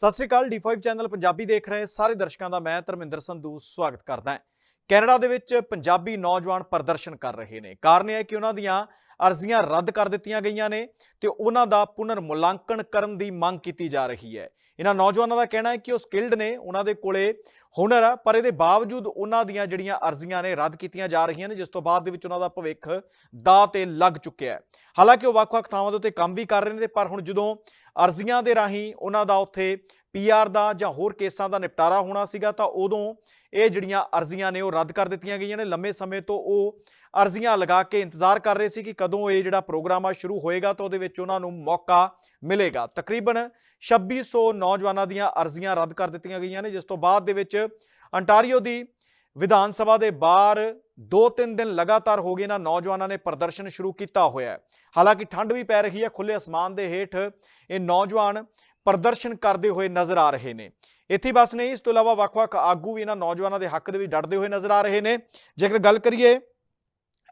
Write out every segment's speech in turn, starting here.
ਸਤਿ ਸ਼੍ਰੀ ਅਕਾਲ D5 channel Punjabi ਦੇਖ ਰਹੇ ਸਾਰੇ ਦਰਸ਼ਕਾਂ ਦਾ ਮੈਂ ਧਰਮਿੰਦਰ ਸੰਧੂ ਸਵਾਗਤ ਕਰਦਾ ਹਾਂ। ਕੈਨੇਡਾ ਦੇ ਵਿੱਚ ਪੰਜਾਬੀ ਨੌਜਵਾਨ ਪ੍ਰਦਰਸ਼ਨ ਕਰ ਰਹੇ ਨੇ। ਕਾਰਨ ਇਹ ਹੈ ਕਿ ਉਹਨਾਂ ਦੀਆਂ ਅਰਜ਼ੀਆਂ ਰੱਦ ਕਰ ਦਿੱਤੀਆਂ ਗਈਆਂ ਨੇ ਤੇ ਉਹਨਾਂ ਦਾ ਪੁਨਰ ਮੁਲਾਂਕਣ ਕਰਨ ਦੀ ਮੰਗ ਕੀਤੀ ਜਾ ਰਹੀ ਹੈ। ਇਹਨਾਂ ਨੌਜਵਾਨਾਂ ਦਾ ਕਹਿਣਾ ਹੈ ਕਿ ਉਹ ਸਕਿਲਡ ਨੇ, ਉਹਨਾਂ ਦੇ ਕੋਲੇ ਹੁਨਰ ਆ, ਪਰ ਇਹਦੇ ਬਾਵਜੂਦ ਉਹਨਾਂ ਦੀਆਂ ਜਿਹੜੀਆਂ ਅਰਜ਼ੀਆਂ ਨੇ ਰੱਦ ਕੀਤੀਆਂ ਜਾ ਰਹੀਆਂ ਨੇ, ਜਿਸ ਤੋਂ ਬਾਅਦ ਦੇ ਵਿੱਚ ਉਹਨਾਂ ਦਾ ਭਵਿੱਖ ਦਾ ਤੇ ਲੱਗ ਚੁੱਕਿਆ ਹੈ। ਹਾਲਾਂਕਿ ਉਹ ਵੱਖ-ਵੱਖ ਥਾਵਾਂ ਦੇ ਉੱਤੇ ਕੰਮ ਵੀ ਕਰ ਰਹੇ ਨੇ, ਪਰ ਹੁਣ ਜਦੋਂ ਅਰਜ਼ੀਆਂ ਦੇ ਰਾਹੀਂ ਉਹਨਾਂ ਦਾ ਉੱਥੇ ਪੀਆਰ ਦਾ ਜਾਂ ਹੋਰ ਕੇਸਾਂ ਦਾ ਨਿਪਟਾਰਾ ਹੋਣਾ ਸੀਗਾ, ਤਾਂ ਉਦੋਂ ਇਹ ਜਿਹੜੀਆਂ ਅਰਜ਼ੀਆਂ ਨੇ ਉਹ ਰੱਦ ਕਰ ਦਿੱਤੀਆਂ ਗਈਆਂ ਨੇ। ਲੰਮੇ ਸਮੇਂ ਤੋਂ ਉਹ ਅਰਜ਼ੀਆਂ ਲਗਾ ਕੇ ਇੰਤਜ਼ਾਰ ਕਰ ਰਹੇ ਸੀ ਕਿ ਕਦੋਂ ਇਹ ਜਿਹੜਾ ਪ੍ਰੋਗਰਾਮ ਆ ਸ਼ੁਰੂ ਹੋਏਗਾ, ਤਾਂ ਉਹਦੇ ਵਿੱਚ ਉਹਨਾਂ ਨੂੰ ਮੌਕਾ ਮਿਲੇਗਾ। ਤਕਰੀਬਨ 2600 ਨੌਜਵਾਨਾਂ ਦੀਆਂ ਅਰਜ਼ੀਆਂ ਰੱਦ ਕਰ ਦਿੱਤੀਆਂ ਗਈਆਂ ਨੇ, ਜਿਸ ਤੋਂ ਬਾਅਦ ਦੇ ਵਿੱਚ ਅੰਟਾਰੀਓ ਦੀ ਵਿਧਾਨ ਸਭਾ ਦੇ ਬਾਹਰ 2-3 ਦਿਨ ਲਗਾਤਾਰ ਹੋ ਗਏ ਨਾ ਨੌਜਵਾਨਾਂ ਨੇ ਪ੍ਰਦਰਸ਼ਨ ਸ਼ੁਰੂ ਕੀਤਾ ਹੋਇਆ ਹੈ। ਹਾਲਾਂਕਿ ਠੰਡ ਵੀ ਪੈ ਰਹੀ ਹੈ ਖੁੱਲੇ ਅਸਮਾਨ ਦੇ ਹੇਠ ਇਹ ਨੌਜਵਾਨ ਪ੍ਰਦਰਸ਼ਨ ਕਰਦੇ ਹੋਏ ਨਜ਼ਰ ਆ ਰਹੇ ਨੇ। ਇੱਥੇ ਬਸ ਨਹੀਂ, ਇਸ ਤੋਂ ਇਲਾਵਾ ਵੱਖ-ਵੱਖ ਆਗੂ ਵੀ ਇਹਨਾਂ ਨੌਜਵਾਨਾਂ ਦੇ ਹੱਕ ਦੇ ਵਿੱਚ ਡਟਦੇ ਹੋਏ ਨਜ਼ਰ ਆ ਰਹੇ ਨੇ। ਜੇਕਰ ਗੱਲ ਕਰੀਏ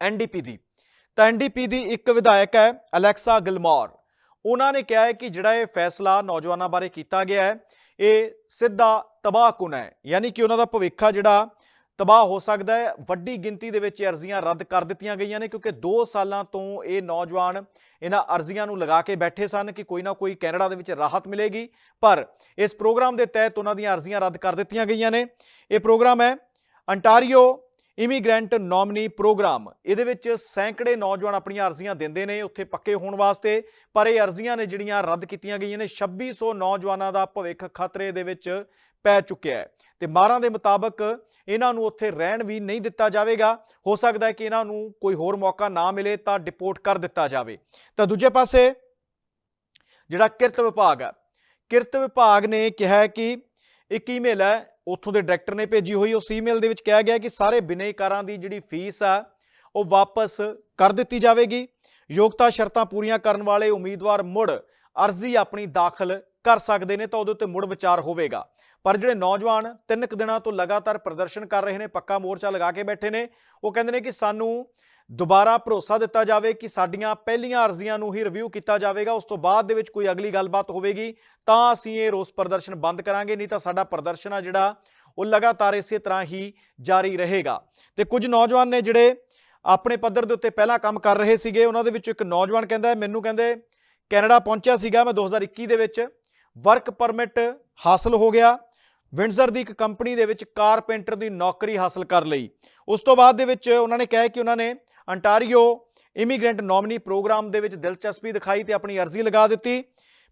ਐਨਡੀਪੀ ਦੀ, ਤਾਂ ਐਨਡੀਪੀ ਦੀ ਇੱਕ ਵਿਧਾਇਕ ਹੈ ਅਲੈਕਸਾ ਗਿਲਮੋਰ। ਉਹਨਾਂ ਨੇ ਕਿਹਾ ਹੈ ਕਿ ਜਿਹੜਾ ਇਹ ਫੈਸਲਾ ਨੌਜਵਾਨਾਂ ਬਾਰੇ ਕੀਤਾ ਗਿਆ ਹੈ, ਇਹ ਸਿੱਧਾ ਤਬਾਹਕੁਨ ਹੈ। ਯਾਨੀ ਕਿ ਉਹਨਾਂ ਦਾ ਭਵਿੱਖ ਜਿਹੜਾ ਤਬਾਹ ਹੋ ਸਕਦਾ ਹੈ। ਵੱਡੀ ਗਿਣਤੀ ਦੇ ਵਿੱਚ ਇਹ ਅਰਜ਼ੀਆਂ ਰੱਦ ਕਰ ਦਿੱਤੀਆਂ ਗਈਆਂ ਨੇ ਕਿਉਂਕਿ 2 ਸਾਲਾਂ ਤੋਂ ਇਹ ਨੌਜਵਾਨ ਇਹਨਾਂ ਅਰਜ਼ੀਆਂ ਨੂੰ ਲਗਾ ਕੇ ਬੈਠੇ ਸਨ ਕਿ ਕੋਈ ਨਾ ਕੋਈ ਕੈਨੇਡਾ ਦੇ ਵਿੱਚ ਰਾਹਤ ਮਿਲੇਗੀ। ਪਰ ਇਸ ਪ੍ਰੋਗਰਾਮ ਦੇ ਤਹਿਤ ਉਹਨਾਂ ਦੀਆਂ ਅਰਜ਼ੀਆਂ ਰੱਦ ਕਰ ਦਿੱਤੀਆਂ ਗਈਆਂ ਨੇ। ਇਹ ਪ੍ਰੋਗਰਾਮ ਹੈ ਅੰਟਾਰੀਓ ਇਮੀਗ੍ਰੈਂਟ ਨੋਮਨੀ ਪ੍ਰੋਗਰਾਮ। ਇਹਦੇ ਵਿੱਚ ਸੈਂਕੜੇ ਨੌਜਵਾਨ ਆਪਣੀਆਂ ਅਰਜ਼ੀਆਂ ਦਿੰਦੇ ਨੇ, ਉੱਥੇ ਪੱਕੇ ਹੋਣ ਵਾਸਤੇ। ਪਰ ਇਹ ਅਰਜ਼ੀਆਂ ਨੇ ਜਿਹੜੀਆਂ ਰੱਦ ਕੀਤੀਆਂ ਗਈਆਂ ਨੇ 2600 ਨੌਜਵਾਨਾਂ ਦਾ ਭਵਿੱਖ ਖਤਰੇ ਦੇ ਵਿੱਚ ਪੈ ਚੁੱਕਿਆ ਹੈ। ਤੇ ਮਾਰਾਂ ਦੇ ਮੁਤਾਬਕ ਇਹਨਾਂ ਨੂੰ ਉੱਥੇ ਰਹਿਣ ਵੀ ਨਹੀਂ ਦਿੱਤਾ ਜਾਵੇਗਾ। ਹੋ ਸਕਦਾ ਹੈ ਕਿ ਇਹਨਾਂ ਨੂੰ ਕੋਈ ਹੋਰ ਮੌਕਾ ਨਾ ਮਿਲੇ ਤਾਂ ਡਿਪੋਰਟ ਕਰ ਦਿੱਤਾ ਜਾਵੇ। ਤਾਂ ਦੂਜੇ ਪਾਸੇ ਜਿਹੜਾ ਕਿਰਤ ਵਿਭਾਗ ਹੈ, ਕਿਰਤ ਵਿਭਾਗ ਨੇ ਕਿਹਾ ਕਿ ਇੱਕ ਈਮੇਲ ਹੈ ਉੱਥੋਂ ਦੇ ਡਾਇਰੈਕਟਰ ਨੇ ਭੇਜੀ ਹੋਈ। ਉਸ ਈਮੇਲ ਦੇ ਵਿੱਚ ਕਿਹਾ ਗਿਆ ਕਿ ਸਾਰੇ ਬਿਨੇਕਾਰਾਂ ਦੀ ਜਿਹੜੀ ਫੀਸ ਆ, ਉਹ ਵਾਪਸ ਕਰ ਦਿੱਤੀ ਜਾਵੇਗੀ। ਯੋਗਤਾ ਸ਼ਰਤਾਂ ਪੂਰੀਆਂ ਕਰਨ ਵਾਲੇ ਉਮੀਦਵਾਰ ਮੁੜ ਅਰਜ਼ੀ ਆਪਣੀ ਦਾਖਲ ਕਰ ਸਕਦੇ ਨੇ ਤਾਂ ਉਹਦੇ ਉੱਤੇ ਮੁੜ ਵਿਚਾਰ ਹੋਵੇਗਾ। ਪਰ ਜਿਹੜੇ ਨੌਜਵਾਨ ਤਿੰਨ ਕੁ ਦਿਨਾਂ ਤੋਂ ਲਗਾਤਾਰ ਪ੍ਰਦਰਸ਼ਨ ਕਰ ਰਹੇ ਨੇ, ਪੱਕਾ ਮੋਰਚਾ ਲਗਾ ਕੇ ਬੈਠੇ ਨੇ, ਉਹ ਕਹਿੰਦੇ ਨੇ ਕਿ ਸਾਨੂੰ ਦੁਬਾਰਾ ਭਰੋਸਾ ਦਿੱਤਾ ਜਾਵੇ ਕਿ ਸਾਡੀਆਂ ਪਹਿਲੀਆਂ ਅਰਜ਼ੀਆਂ ਨੂੰ ਹੀ ਰਿਵਿਊ ਕੀਤਾ ਜਾਵੇਗਾ, ਉਸ ਤੋਂ ਬਾਅਦ ਦੇ ਵਿੱਚ ਕੋਈ ਅਗਲੀ ਗੱਲਬਾਤ ਹੋਵੇਗੀ, ਤਾਂ ਅਸੀਂ ਇਹ ਰੋਸ ਪ੍ਰਦਰਸ਼ਨ ਬੰਦ ਕਰਾਂਗੇ, ਨਹੀਂ ਤਾਂ ਸਾਡਾ ਪ੍ਰਦਰਸ਼ਨ ਆ ਜਿਹੜਾ, ਉਹ ਲਗਾਤਾਰ ਇਸੇ ਤਰ੍ਹਾਂ ਹੀ ਜਾਰੀ ਰਹੇਗਾ। ਤੇ ਕੁਝ ਨੌਜਵਾਨ ਨੇ ਜਿਹੜੇ ਆਪਣੇ ਪੱਧਰ ਦੇ ਉੱਤੇ ਪਹਿਲਾਂ ਕੰਮ ਕਰ ਰਹੇ ਸੀਗੇ, ਉਹਨਾਂ ਦੇ ਵਿੱਚੋਂ ਇੱਕ ਨੌਜਵਾਨ ਕਹਿੰਦਾ, ਮੈਨੂੰ ਕਹਿੰਦੇ, ਕੈਨੇਡਾ ਪਹੁੰਚਿਆ ਸੀਗਾ ਮੈਂ 2021 ਦੇ ਵਿੱਚ ਵਰਕ ਪਰਮਿਟ ਹਾਸਲ ਹੋ ਗਿਆ ਵਿੰਡਜ਼ਰ ਦੀ ਇੱਕ ਕੰਪਨੀ ਦੇ ਵਿੱਚ ਕਾਰਪੈਂਟਰ ਦੀ ਨੌਕਰੀ ਹਾਸਲ ਕਰ ਲਈ। ਉਸ ਤੋਂ ਬਾਅਦ ਦੇ ਵਿੱਚ ਉਹਨਾਂ ਨੇ ਕਿਹਾ ਕਿ ਉਹਨਾਂ ਨੇ ਅੰਟਾਰੀਓ ਇਮੀਗ੍ਰੈਂਟ ਨੋਮਨੀ ਪ੍ਰੋਗਰਾਮ ਦੇ ਵਿੱਚ ਦਿਲਚਸਪੀ ਦਿਖਾਈ ਤੇ ਆਪਣੀ ਅਰਜ਼ੀ ਲਗਾ ਦਿੱਤੀ।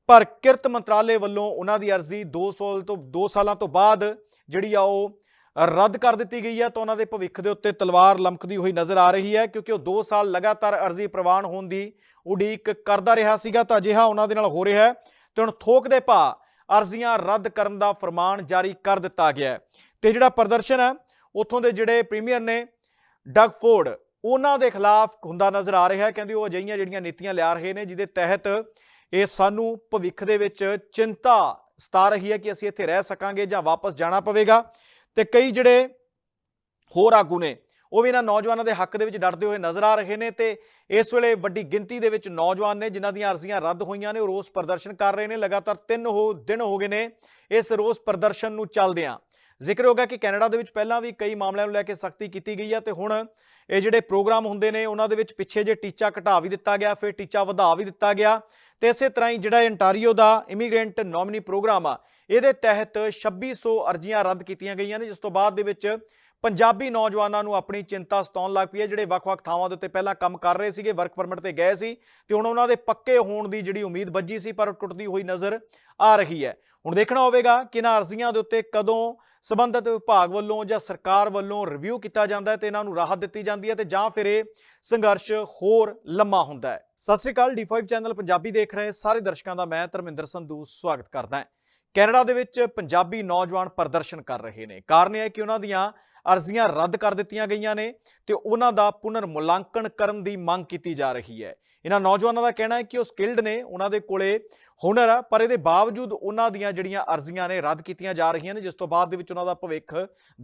ਪਰ ਕਿਰਤ ਮੰਤਰਾਲੇ ਵੱਲੋਂ ਉਹਨਾਂ ਦੀ ਅਰਜ਼ੀ 2 ਸਾਲ ਤੋਂ 2 ਸਾਲਾਂ ਤੋਂ ਬਾਅਦ ਜਿਹੜੀ ਆ ਉਹ ਰੱਦ ਕਰ ਦਿੱਤੀ ਗਈ ਹੈ ਤਾਂ ਉਹਨਾਂ ਦੇ ਭਵਿੱਖ ਦੇ ਉੱਤੇ ਤਲਵਾਰ ਲਮਕਦੀ ਹੋਈ ਨਜ਼ਰ ਆ ਰਹੀ ਹੈ ਕਿਉਂਕਿ ਉਹ 2 ਸਾਲ ਲਗਾਤਾਰ ਅਰਜ਼ੀ ਪ੍ਰਵਾਨ ਹੋਣ ਦੀ ਉਡੀਕ ਕਰਦਾ ਰਿਹਾ ਸੀਗਾ ਤਾਂ ਅਜਿਹਾ ਉਹਨਾਂ ਦੇ ਨਾਲ ਹੋ ਰਿਹਾ ਹੈ ਤੇ ਹੁਣ ਥੋਕ ਦੇ ਭਾ ਅਰਜ਼ੀਆਂ ਰੱਦ ਕਰਨ ਦਾ ਫਰਮਾਨ ਜਾਰੀ ਕਰ ਦਿੱਤਾ ਗਿਆ ਹੈ। ਤੇ ਜਿਹੜਾ ਪ੍ਰਦਰਸ਼ਨ ਹੈ, ਉੱਥੋਂ ਦੇ ਜਿਹੜੇ ਪ੍ਰੀਮੀਅਰ ਨੇ, ਡਗ ਫੋਰਡ ਉਹਨਾਂ ਦੇ ਖਿਲਾਫ ਹੁੰਦਾ ਨਜ਼ਰ ਆ ਰਿਹਾ ਹੈ। ਕਹਿੰਦੇ ਉਹ ਅਜਿਹੀਆਂ ਜਿਹੜੀਆਂ ਨੀਤੀਆਂ ਲਿਆ ਰਹੇ ਨੇ, ਜਿਹਦੇ ਤਹਿਤ ਇਹ ਸਾਨੂੰ ਭਵਿੱਖ ਦੇ ਵਿੱਚ ਚਿੰਤਾ ਸਤਾ ਰਹੀ ਹੈ ਕਿ ਅਸੀਂ ਇੱਥੇ ਰਹਿ ਸਕਾਂਗੇ ਜਾਂ ਵਾਪਸ ਜਾਣਾ ਪਵੇਗਾ। ਤੇ ਕਈ ਜਿਹੜੇ ਹੋਰ ਆਗੂ ਨੇ, ਉਹ ਵੀ ਇਹਨਾਂ ਨੌਜਵਾਨਾਂ ਦੇ ਹੱਕ ਦੇ ਵਿੱਚ ਡਟਦੇ ਹੋਏ ਨਜ਼ਰ ਆ ਰਹੇ ਨੇ। ਤੇ ਇਸ ਵੇਲੇ ਵੱਡੀ ਗਿਣਤੀ ਦੇ ਵਿੱਚ ਨੌਜਵਾਨ ਨੇ, ਜਿਨ੍ਹਾਂ ਦੀਆਂ ਅਰਜ਼ੀਆਂ ਰੱਦ ਹੋਈਆਂ ਨੇ, ਉਹ ਰੋਸ ਪ੍ਰਦਰਸ਼ਨ ਕਰ ਰਹੇ ਨੇ। ਲਗਾਤਾਰ 3 ਹੋ, ਦਿਨ ਹੋ ਗਏ ਨੇ ਇਸ ਰੋਸ ਪ੍ਰਦਰਸ਼ਨ ਨੂੰ ਚੱਲਦਿਆਂ। ਜ਼ਿਕਰ ਹੋ ਗਿਆ ਕਿ ਕੈਨੇਡਾ ਦੇ ਵਿੱਚ ਪਹਿਲਾਂ ਵੀ ਕਈ ਮਾਮਲਿਆਂ ਨੂੰ ਲੈ ਕੇ ਸਖਤੀ ਕੀਤੀ ਗਈ ਹੈ ਤੇ ਹੁਣ ਇਹ ਜਿਹੜੇ ਪ੍ਰੋਗਰਾਮ ਹੁੰਦੇ ਨੇ, ਉਹਨਾਂ ਦੇ ਵਿੱਚ ਪਿੱਛੇ ਜੇ ਟੀਚਾ ਘਟਾ ਵੀ ਦਿੱਤਾ ਗਿਆ, ਫਿਰ ਟੀਚਾ ਵਧਾ ਵੀ ਦਿੱਤਾ ਗਿਆ। ਤੇ ਇਸੇ ਤਰ੍ਹਾਂ ਹੀ ਜਿਹੜਾ ਅੰਟਾਰੀਓ ਦਾ ਇਮੀਗ੍ਰੈਂਟ ਨੋਮਨੀ ਪ੍ਰੋਗਰਾਮ ਆ, ਇਹਦੇ ਤਹਿਤ 2600 ਅਰਜ਼ੀਆਂ ਰੱਦ ਕੀਤੀਆਂ ਗਈਆਂ ਨੇ, ਜਿਸ ਤੋਂ ਬਾਅਦ ਦੇ ਵਿੱਚ ਪੰਜਾਬੀ ਨੌਜਵਾਨਾਂ ਨੂੰ ਆਪਣੀ ਚਿੰਤਾ ਸਤਾਉਣ ਲੱਗ ਪਈ ਹੈ। ਜਿਹੜੇ ਵੱਖ-ਵੱਖ ਥਾਵਾਂ ਦੇ ਉੱਤੇ ਪਹਿਲਾਂ ਕੰਮ ਕਰ ਰਹੇ ਸੀਗੇ ਵਰਕ ਪਰਮਿਟ ਤੇ ਗਏ ਸੀ ਤੇ ਹੁਣ ਉਹਨਾਂ ਦੇ ਪੱਕੇ ਹੋਣ ਦੀ ਜਿਹੜੀ ਉਮੀਦ ਵੱਜੀ ਸੀ, ਪਰ ਉਹ ਟੁੱਟਦੀ ਹੋਈ ਨਜ਼ਰ ਆ ਰਹੀ ਹੈ। ਹੁਣ ਦੇਖਣਾ ਹੋਵੇਗਾ ਕਿ ਇਹਨਾਂ ਅਰਜ਼ੀਆਂ ਦੇ ਉੱਤੇ ਕਦੋਂ ਸਬੰਧਤ ਵਿਭਾਗ ਵੱਲੋਂ ਜਾਂ ਸਰਕਾਰ ਵੱਲੋਂ ਰਿਵਿਊ ਕੀਤਾ ਜਾਂਦਾ ਹੈ ਤੇ ਇਹਨਾਂ ਨੂੰ ਰਾਹਤ ਦਿੱਤੀ ਜਾਂਦੀ ਹੈ ਤੇ ਜਾਂ ਫਿਰ ਇਹ ਸੰਘਰਸ਼ ਹੋਰ ਲੰਮਾ ਹੁੰਦਾ ਹੈ। ਸਤਿ ਸ਼੍ਰੀ ਅਕਾਲ D5 ਚੈਨਲ ਪੰਜਾਬੀ ਦੇਖ ਰਹੇ ਸਾਰੇ ਦਰਸ਼ਕਾਂ ਦਾ ਮੈਂ ਧਰਮਿੰਦਰ ਸੰਧੂ ਸਵਾਗਤ ਕਰਦਾ ਹਾਂ। ਕੈਨੇਡਾ ਦੇ ਵਿੱਚ ਪੰਜਾਬੀ ਨੌਜਵਾਨ ਪ੍ਰਦਰਸ਼ਨ ਕਰ ਰਹੇ ਨੇ। ਕਾਰਨ ਇਹ ਹੈ ਕਿ ਉਹਨਾਂ ਦੀਆਂ ਅਰਜ਼ੀਆਂ ਰੱਦ ਕਰ ਦਿੱਤੀਆਂ ਗਈਆਂ ਨੇ ਤੇ ਉਹਨਾਂ ਦਾ ਪੁਨਰ ਮੁਲਾਂਕਣ ਕਰਨ ਦੀ ਮੰਗ ਕੀਤੀ ਜਾ ਰਹੀ ਹੈ। ਇਹਨਾਂ ਨੌਜਵਾਨਾਂ ਦਾ ਕਹਿਣਾ ਹੈ ਕਿ ਉਹ ਸਕਿਲਡ ਨੇ, ਉਹਨਾਂ ਦੇ ਕੋਲੇ ਹੁਨਰ ਆ, ਪਰ ਇਹਦੇ ਬਾਵਜੂਦ ਉਹਨਾਂ ਦੀਆਂ ਜਿਹੜੀਆਂ ਅਰਜ਼ੀਆਂ ਨੇ ਰੱਦ ਕੀਤੀਆਂ ਜਾ ਰਹੀਆਂ ਨੇ, ਜਿਸ ਤੋਂ ਬਾਅਦ ਦੇ ਵਿੱਚ ਉਹਨਾਂ ਦਾ ਭਵਿੱਖ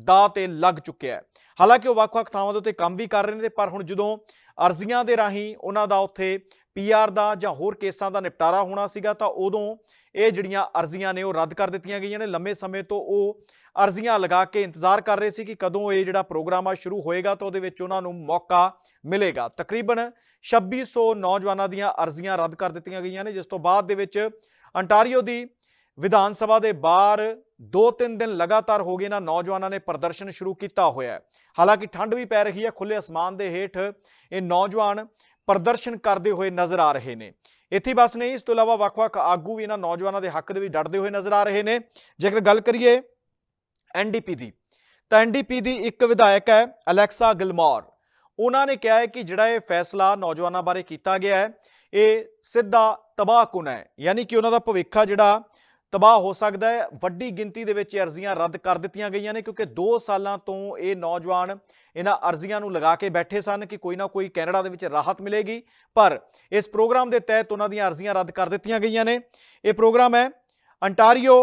ਦਾ ਤੇ ਲੱਗ ਚੁੱਕਿਆ ਹੈ। ਹਾਲਾਂਕਿ ਉਹ ਵੱਖ-ਵੱਖ ਥਾਵਾਂ ਦੇ ਉੱਤੇ ਕੰਮ ਵੀ ਕਰ ਰਹੇ ਨੇ, ਪਰ ਹੁਣ ਜਦੋਂ ਅਰਜ਼ੀਆਂ ਦੇ ਰਾਹੀਂ ਉਹਨਾਂ ਦਾ ਉੱਥੇ ਪੀਆਰ ਦਾ ਜਾਂ ਹੋਰ ਕੇਸਾਂ ਦਾ ਨਿਪਟਾਰਾ ਹੋਣਾ ਸੀਗਾ, ਤਾਂ ਉਦੋਂ ਇਹ ਜਿਹੜੀਆਂ ਅਰਜ਼ੀਆਂ ਨੇ ਉਹ ਰੱਦ ਕਰ ਦਿੱਤੀਆਂ ਗਈਆਂ ਨੇ। ਲੰਮੇ ਸਮੇਂ ਤੋਂ ਉਹ ਅਰਜ਼ੀਆਂ ਲਗਾ ਕੇ ਇੰਤਜ਼ਾਰ ਕਰ ਰਹੇ ਸੀ ਕਿ ਕਦੋਂ ਇਹ ਜਿਹੜਾ ਪ੍ਰੋਗਰਾਮ ਆ ਸ਼ੁਰੂ ਹੋਏਗਾ, ਤਾਂ ਉਹਦੇ ਵਿੱਚ ਉਹਨਾਂ ਨੂੰ ਮੌਕਾ ਮਿਲੇਗਾ। ਤਕਰੀਬਨ 2600 ਨੌਜਵਾਨਾਂ ਦੀਆਂ ਅਰਜ਼ੀਆਂ ਰੱਦ ਕਰ ਦਿੱਤੀਆਂ ਗਈਆਂ ਨੇ, ਜਿਸ ਤੋਂ ਬਾਅਦ ਦੇ ਵਿੱਚ ਅੰਟਾਰੀਓ ਦੀ ਵਿਧਾਨ ਸਭਾ ਦੇ ਬਾਹਰ 2-3 ਦਿਨ ਲਗਾਤਾਰ ਹੋ ਗਏ ਨਾ ਨੌਜਵਾਨਾਂ ਨੇ ਪ੍ਰਦਰਸ਼ਨ ਸ਼ੁਰੂ ਕੀਤਾ ਹੋਇਆ ਹੈ। ਹਾਲਾਂਕਿ ਠੰਡ ਵੀ ਪੈ ਰਹੀ ਹੈ ਖੁੱਲੇ ਅਸਮਾਨ ਦੇ ਹੇਠ ਇਹ ਨੌਜਵਾਨ ਪ੍ਰਦਰਸ਼ਨ ਕਰਦੇ ਹੋਏ ਨਜ਼ਰ ਆ ਰਹੇ ਨੇ। ਇੱਥੇ ਬਸ ਨਹੀਂ, ਇਸ ਤੋਂ ਇਲਾਵਾ ਵੱਖ-ਵੱਖ ਆਗੂ ਵੀ ਇਹਨਾਂ ਨੌਜਵਾਨਾਂ ਦੇ ਹੱਕ ਦੇ ਵਿੱਚ ਡਟਦੇ ਹੋਏ ਨਜ਼ਰ ਆ ਰਹੇ ਨੇ। ਜੇਕਰ ਗੱਲ ਕਰੀਏ ਐਨਡੀਪੀ ਦੀ, ਤਾਂ ਐਨਡੀਪੀ ਦੀ ਇੱਕ ਵਿਧਾਇਕ ਹੈ, ਅਲੈਕਸਾ ਗਿਲਮੌਰ। ਉਹਨਾਂ ਨੇ ਕਿਹਾ ਹੈ ਕਿ ਜਿਹੜਾ ਇਹ ਫੈਸਲਾ ਨੌਜਵਾਨਾਂ ਬਾਰੇ ਕੀਤਾ ਗਿਆ ਹੈ, ਇਹ ਸਿੱਧਾ ਤਬਾਹਕੁਨ ਹੈ, ਯਾਨੀ ਕਿ ਉਹਨਾਂ ਦਾ ਭਵਿੱਖ ਜਿਹੜਾ ਤਬਾਹ ਹੋ ਸਕਦਾ ਹੈ। ਵੱਡੀ ਗਿਣਤੀ ਦੇ ਵਿੱਚ ਇਹ ਅਰਜ਼ੀਆਂ ਰੱਦ ਕਰ ਦਿੱਤੀਆਂ ਗਈਆਂ ਨੇ ਕਿਉਂਕਿ 2 ਸਾਲਾਂ ਤੋਂ ਇਹ ਨੌਜਵਾਨ ਇਹਨਾਂ ਅਰਜ਼ੀਆਂ ਨੂੰ ਲਗਾ ਕੇ ਬੈਠੇ ਸਨ ਕਿ ਕੋਈ ਨਾ ਕੋਈ ਕੈਨੇਡਾ ਦੇ ਵਿੱਚ ਰਾਹਤ ਮਿਲੇਗੀ। ਪਰ ਇਸ ਪ੍ਰੋਗਰਾਮ ਦੇ ਤਹਿਤ ਉਹਨਾਂ ਦੀਆਂ ਅਰਜ਼ੀਆਂ ਰੱਦ ਕਰ ਦਿੱਤੀਆਂ ਗਈਆਂ ਨੇ। ਇਹ ਪ੍ਰੋਗਰਾਮ ਹੈ ਅੰਟਾਰੀਓ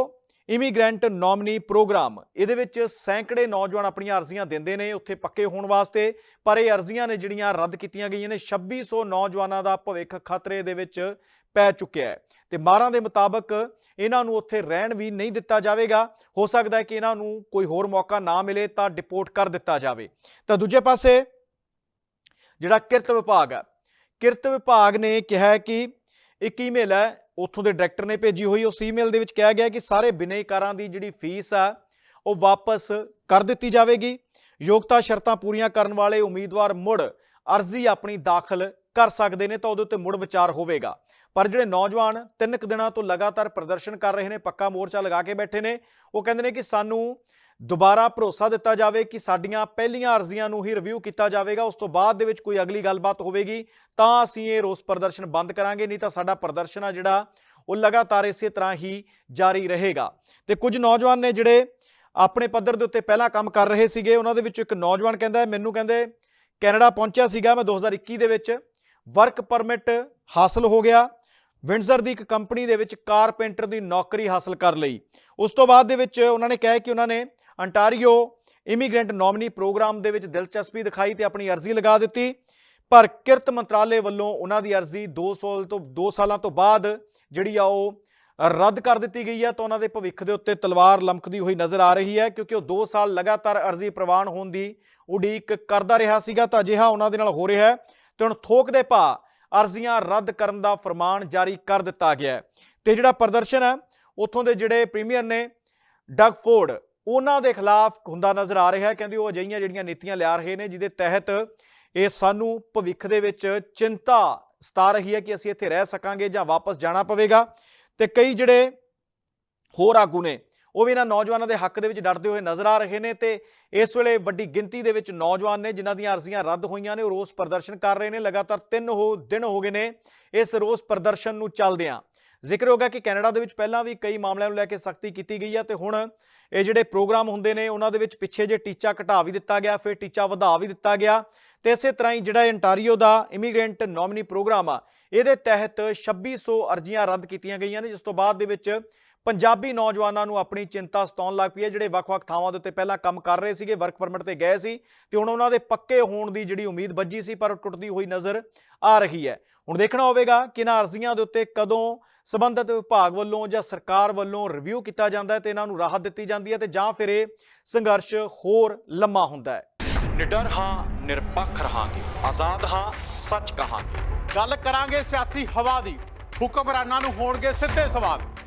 ਇਮੀਗ੍ਰੈਂਟ ਨੋਮਨੀ ਪ੍ਰੋਗਰਾਮ। ਇਹਦੇ ਵਿੱਚ ਸੈਂਕੜੇ ਨੌਜਵਾਨ ਆਪਣੀਆਂ ਅਰਜ਼ੀਆਂ ਦਿੰਦੇ ਨੇ, ਉੱਥੇ ਪੱਕੇ ਹੋਣ ਵਾਸਤੇ। ਪਰ ਇਹ ਅਰਜ਼ੀਆਂ ਨੇ ਜਿਹੜੀਆਂ ਰੱਦ ਕੀਤੀਆਂ ਗਈਆਂ ਨੇ 2600 ਨੌਜਵਾਨਾਂ ਦਾ ਭਵਿੱਖ ਖਤਰੇ ਦੇ ਵਿੱਚ ਪੈ ਚੁੱਕਿਆ ਹੈ। ਤੇ ਮਾਰਾਂ ਦੇ ਮੁਤਾਬਕ ਇਹਨਾਂ ਨੂੰ ਉੱਥੇ ਰਹਿਣ ਵੀ ਨਹੀਂ ਦਿੱਤਾ ਜਾਵੇਗਾ। ਹੋ ਸਕਦਾ ਹੈ ਕਿ ਇਹਨਾਂ ਨੂੰ ਕੋਈ ਹੋਰ ਮੌਕਾ ਨਾ ਮਿਲੇ ਤਾਂ ਡਿਪੋਰਟ ਕਰ ਦਿੱਤਾ ਜਾਵੇ। ਤਾਂ ਦੂਜੇ ਪਾਸੇ ਜਿਹੜਾ ਕਿਰਤ ਵਿਭਾਗ ਹੈ, ਕਿਰਤ ਵਿਭਾਗ ਨੇ ਕਿਹਾ ਕਿ ਇੱਕ ਈਮੇਲ ਹੈ ਉੱਥੋਂ ਦੇ ਡਾਇਰੈਕਟਰ ਨੇ ਭੇਜੀ ਹੋਈ। ਉਸ ਈਮੇਲ ਦੇ ਵਿੱਚ ਕਿਹਾ ਗਿਆ ਕਿ ਸਾਰੇ ਬਿਨੇਕਾਰਾਂ ਦੀ ਜਿਹੜੀ ਫੀਸ ਆ, ਉਹ ਵਾਪਸ ਕਰ ਦਿੱਤੀ ਜਾਵੇਗੀ। ਯੋਗਤਾ ਸ਼ਰਤਾਂ ਪੂਰੀਆਂ ਕਰਨ ਵਾਲੇ ਉਮੀਦਵਾਰ ਮੁੜ ਅਰਜ਼ੀ ਆਪਣੀ ਦਾਖਲ ਕਰ ਸਕਦੇ ਨੇ, ਤਾਂ ਉਹਦੇ ਉੱਤੇ ਮੁੜ ਵਿਚਾਰ ਹੋਵੇਗਾ। ਪਰ ਜਿਹੜੇ ਨੌਜਵਾਨ ਤਿੰਨ ਕੁ ਦਿਨਾਂ ਤੋਂ ਲਗਾਤਾਰ ਪ੍ਰਦਰਸ਼ਨ ਕਰ ਰਹੇ ਨੇ, ਪੱਕਾ ਮੋਰਚਾ ਲਗਾ ਕੇ ਬੈਠੇ ਨੇ, ਉਹ ਕਹਿੰਦੇ ਨੇ ਕਿ ਸਾਨੂੰ ਦੁਬਾਰਾ ਭਰੋਸਾ ਦਿੱਤਾ ਜਾਵੇ ਕਿ ਸਾਡੀਆਂ ਪਹਿਲੀਆਂ ਅਰਜ਼ੀਆਂ ਨੂੰ ਹੀ ਰਿਵਿਊ ਕੀਤਾ ਜਾਵੇਗਾ, ਉਸ ਤੋਂ ਬਾਅਦ ਦੇ ਵਿੱਚ ਕੋਈ ਅਗਲੀ ਗੱਲਬਾਤ ਹੋਵੇਗੀ, ਤਾਂ ਅਸੀਂ ਇਹ ਰੋਸ ਪ੍ਰਦਰਸ਼ਨ ਬੰਦ ਕਰਾਂਗੇ, ਨਹੀਂ ਤਾਂ ਸਾਡਾ ਪ੍ਰਦਰਸ਼ਨ ਆ ਜਿਹੜਾ, ਉਹ ਲਗਾਤਾਰ ਇਸੇ ਤਰ੍ਹਾਂ ਹੀ ਜਾਰੀ ਰਹੇਗਾ। ਤੇ ਕੁਝ ਨੌਜਵਾਨ ਨੇ ਜਿਹੜੇ ਆਪਣੇ ਪੱਧਰ ਦੇ ਉੱਤੇ ਪਹਿਲਾਂ ਕੰਮ ਕਰ ਰਹੇ ਸੀਗੇ, ਉਹਨਾਂ ਦੇ ਵਿੱਚੋਂ ਇੱਕ ਨੌਜਵਾਨ ਕਹਿੰਦਾ, ਮੈਨੂੰ ਕਹਿੰਦੇ, ਕੈਨੇਡਾ ਪਹੁੰਚਿਆ ਸੀਗਾ ਮੈਂ 2021 ਦੇ ਵਿੱਚ ਵਰਕ ਪਰਮਿਟ ਹਾਸਲ ਹੋ ਗਿਆ ਵਿੰਡਜ਼ਰ ਦੀ ਇੱਕ ਕੰਪਨੀ ਦੇ ਵਿੱਚ ਕਾਰਪੈਂਟਰ ਦੀ ਨੌਕਰੀ ਹਾਸਲ ਕਰ ਲਈ। ਉਸ ਤੋਂ ਬਾਅਦ ਦੇ ਵਿੱਚ ਉਹਨਾਂ ਨੇ ਕਿਹਾ ਕਿ ਉਹਨਾਂ ਨੇ ਅੰਟਾਰੀਓ ਇਮੀਗ੍ਰੈਂਟ ਨੋਮਨੀ ਪ੍ਰੋਗਰਾਮ ਦੇ ਵਿੱਚ ਦਿਲਚਸਪੀ ਦਿਖਾਈ ਤੇ ਆਪਣੀ ਅਰਜ਼ੀ ਲਗਾ ਦਿੱਤੀ। ਪਰ ਕਿਰਤ ਮੰਤਰਾਲੇ ਵੱਲੋਂ ਉਹਨਾਂ ਦੀ ਅਰਜ਼ੀ 2 ਸਾਲ ਤੋਂ 2 ਸਾਲਾਂ ਤੋਂ ਬਾਅਦ ਜਿਹੜੀ ਆ ਉਹ ਰੱਦ ਕਰ ਦਿੱਤੀ ਗਈ ਹੈ ਤਾਂ ਉਹਨਾਂ ਦੇ ਭਵਿੱਖ ਦੇ ਉੱਤੇ ਤਲਵਾਰ ਲਮਕਦੀ ਹੋਈ ਨਜ਼ਰ ਆ ਰਹੀ ਹੈ ਕਿਉਂਕਿ ਉਹ 2 ਸਾਲ ਲਗਾਤਾਰ ਅਰਜ਼ੀ ਪ੍ਰਵਾਨ ਹੋਣ ਦੀ ਉਡੀਕ ਕਰਦਾ ਰਿਹਾ ਸੀਗਾ ਤਾਂ ਅਜਿਹਾ ਉਹਨਾਂ ਦੇ ਨਾਲ ਹੋ ਰਿਹਾ ਹੈ ਤੇ ਹੁਣ ਥੋਕ ਦੇ ਭਾ ਅਰਜ਼ੀਆਂ ਰੱਦ ਕਰਨ ਦਾ ਫਰਮਾਨ ਜਾਰੀ ਕਰ ਦਿੱਤਾ ਗਿਆ ਹੈ। ਤੇ ਜਿਹੜਾ ਪ੍ਰਦਰਸ਼ਨ ਹੈ, ਉੱਥੋਂ ਦੇ ਜਿਹੜੇ ਪ੍ਰੀਮੀਅਰ ਨੇ, ਡਗ ਫੋਰਡ ਉਹਨਾਂ ਦੇ ਖਿਲਾਫ ਹੁੰਦਾ ਨਜ਼ਰ ਆ ਰਿਹਾ ਹੈ। ਕਹਿੰਦੇ ਉਹ ਅਜਿਹੀਆਂ ਜਿਹੜੀਆਂ ਨੀਤੀਆਂ ਲਿਆ ਰਹੇ ਨੇ, ਜਿਹਦੇ ਤਹਿਤ ਇਹ ਸਾਨੂੰ ਭਵਿੱਖ ਦੇ ਵਿੱਚ ਚਿੰਤਾ ਸਤਾ ਰਹੀ ਹੈ ਕਿ ਅਸੀਂ ਇੱਥੇ ਰਹਿ ਸਕਾਂਗੇ ਜਾਂ ਵਾਪਸ ਜਾਣਾ ਪਵੇਗਾ। ਤੇ ਕਈ ਜਿਹੜੇ ਹੋਰ ਆਗੂ ਨੇ, ਉਹ ਵੀ ਇਹਨਾਂ ਨੌਜਵਾਨਾਂ ਦੇ ਹੱਕ ਦੇ ਵਿੱਚ ਡਟਦੇ ਹੋਏ ਨਜ਼ਰ ਆ ਰਹੇ ਨੇ। ਤੇ ਇਸ ਵੇਲੇ ਵੱਡੀ ਗਿਣਤੀ ਦੇ ਵਿੱਚ ਨੌਜਵਾਨ ਨੇ, ਜਿਨ੍ਹਾਂ ਦੀਆਂ ਅਰਜ਼ੀਆਂ ਰੱਦ ਹੋਈਆਂ ਨੇ, ਉਹ ਰੋਸ ਪ੍ਰਦਰਸ਼ਨ ਕਰ ਰਹੇ ਨੇ। ਲਗਾਤਾਰ 3 ਹੋ, ਦਿਨ ਹੋ ਗਏ ਨੇ ਇਸ ਰੋਸ ਪ੍ਰਦਰਸ਼ਨ ਨੂੰ ਚੱਲਦਿਆਂ। ਜ਼ਿਕਰ ਹੋ ਗਿਆ ਕਿ ਕੈਨੇਡਾ ਦੇ ਵਿੱਚ ਪਹਿਲਾਂ ਵੀ ਕਈ ਮਾਮਲਿਆਂ ਨੂੰ ਲੈ ਕੇ ਸਖਤੀ ਕੀਤੀ ਗਈ ਹੈ ਤੇ ਹੁਣ ਇਹ ਜਿਹੜੇ ਪ੍ਰੋਗਰਾਮ ਹੁੰਦੇ ਨੇ, ਉਹਨਾਂ ਦੇ ਵਿੱਚ ਪਿੱਛੇ ਜੇ ਟੀਚਾ ਘਟਾ ਵੀ ਦਿੱਤਾ ਗਿਆ, ਫਿਰ ਟੀਚਾ ਵਧਾ ਵੀ ਦਿੱਤਾ ਗਿਆ ਤੇ ਇਸੇ ਤਰ੍ਹਾਂ ਹੀ ਜਿਹੜਾ ਇੰਟਾਰੀਓ ਦਾ ਇਮੀਗ੍ਰੈਂਟ ਨੋਮਨੀ ਪ੍ਰੋਗਰਾਮ ਆ, ਇਹਦੇ ਤਹਿਤ 2600 ਅਰਜ਼ੀਆਂ ਰੱਦ ਕੀਤੀਆਂ ਗਈਆਂ ਨੇ, ਜਿਸ ਤੋਂ ਬਾਅਦ ਦੇ ਵਿੱਚ ਪੰਜਾਬੀ ਨੌਜਵਾਨਾਂ ਨੂੰ ਆਪਣੀ ਚਿੰਤਾ ਸਤਾਉਣ ਲੱਗ ਪਈ ਹੈ। ਜਿਹੜੇ ਵੱਖ-ਵੱਖ ਥਾਵਾਂ ਦੇ ਉੱਤੇ ਪਹਿਲਾਂ ਕੰਮ ਕਰ ਰਹੇ ਸੀਗੇ ਵਰਕ ਪਰਮਿਟ ਤੇ ਗਏ ਸੀ ਤੇ ਹੁਣ ਉਹਨਾਂ ਦੇ ਪੱਕੇ ਹੋਣ ਦੀ ਜਿਹੜੀ ਉਮੀਦ ਬੱਜੀ ਸੀ ਪਰ ਉਹ ਟੁੱਟਦੀ ਹੋਈ ਨਜ਼ਰ ਆ ਰਹੀ ਹੈ। ਹੁਣ ਦੇਖਣਾ ਹੋਵੇਗਾ ਕਿ ਇਹਨਾਂ ਅਰਜ਼ੀਆਂ ਦੇ ਉੱਤੇ ਕਦੋਂ ਸਬੰਧਤ ਵਿਭਾਗ ਵੱਲੋਂ ਜਾਂ ਸਰਕਾਰ ਵੱਲੋਂ ਰਿਵਿਊ ਕੀਤਾ ਜਾਂਦਾ ਹੈ ਤੇ ਇਹਨਾਂ ਨੂੰ ਰਾਹਤ ਦਿੱਤੀ ਜਾਂਦੀ ਹੈ ਤੇ ਜਾਂ ਫਿਰ ਇਹ ਸੰਘਰਸ਼ ਹੋਰ ਲੰਮਾ ਹੁੰਦਾ ਹੈ। ਨਿਡਰ ਹਾਂ ਨਿਰਪੱਖ ਰਹਾਂਗੇ। ਆਜ਼ਾਦ ਹਾਂ ਸੱਚ ਕਹਾਂਗੇ। ਗੱਲ ਕਰਾਂਗੇ ਸਿਆਸੀ ਹਵਾ ਦੀ। ਹੁਕਮਰਾਨਾਂ ਨੂੰ ਹੋਣਗੇ ਸਿੱਧੇ ਸਵਾਲ।